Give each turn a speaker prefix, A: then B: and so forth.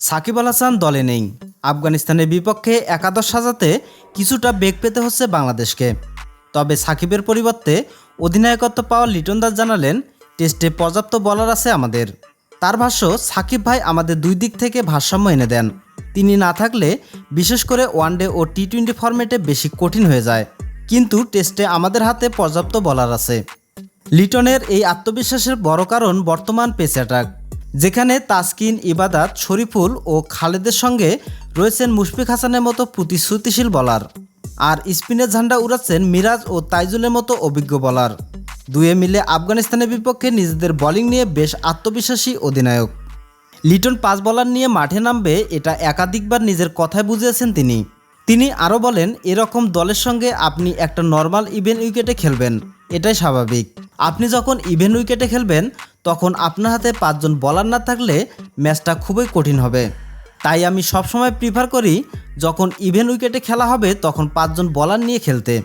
A: সাকিব আল হাসান দলে নেই। আফগানিস্তানের বিপক্ষে একাদশ সাজাতে কিছুটা বেগ পেতে হচ্ছে বাংলাদেশকে। তবে সাকিবের পরিবর্তে অধিনায়কত্ব পাওয়া লিটন দাস জানালেন, টেস্টে পর্যাপ্ত বলার আছে আমাদের। তার ভাষ্য, সাকিব ভাই আমাদের দুই দিক থেকে ভারসাম্য এনে দেন। তিনি না থাকলে বিশেষ করে ওয়ানডে ও টি টোয়েন্টি ফরম্যাটে বেশি কঠিন হয়ে যায়। কিন্তু টেস্টে আমাদের হাতে পর্যাপ্ত বলার আছে। লিটনের এই আত্মবিশ্বাসের বড় কারণ বর্তমান পেস অ্যাটাক। যেখানে তাসকিন, ইবাদাত, শরীফুল ও খালেদের সঙ্গে রয়েছেন মুশফিক হাসানের মতো প্রতিশ্রুতিশীল বলার আর স্পিনের ঝান্ডা উড়াচ্ছেন মিরাজ ও তাইজুলের মতো অভিজ্ঞ বলার দুয়ে মিলে আফগানিস্তানের বিপক্ষে নিজেদের বোলিং নিয়ে বেশ আত্মবিশ্বাসী অধিনায়ক। লিটন পাঁচ বলার নিয়ে মাঠে নামবে এটা একাধিকবার নিজের কথায় বুঝিয়েছেন তিনি। তিনি আরও বলেন, এরকম দলের সঙ্গে আপনি একটা নর্মাল ইভেন উইকেটে খেলবেন, এটাই স্বাভাবিক। আপনি যখন ইভেন উইকেটে খেলবেন তখন আপনার হাতে পাঁচজন বলার না থাকলে ম্যাচটা খুবই কঠিন হবে। তাই আমি সবসময় প্রিফার করি যখন ইভেন উইকেটে খেলা হবে, তখন পাঁচজন বলার নিয়ে খেলতে।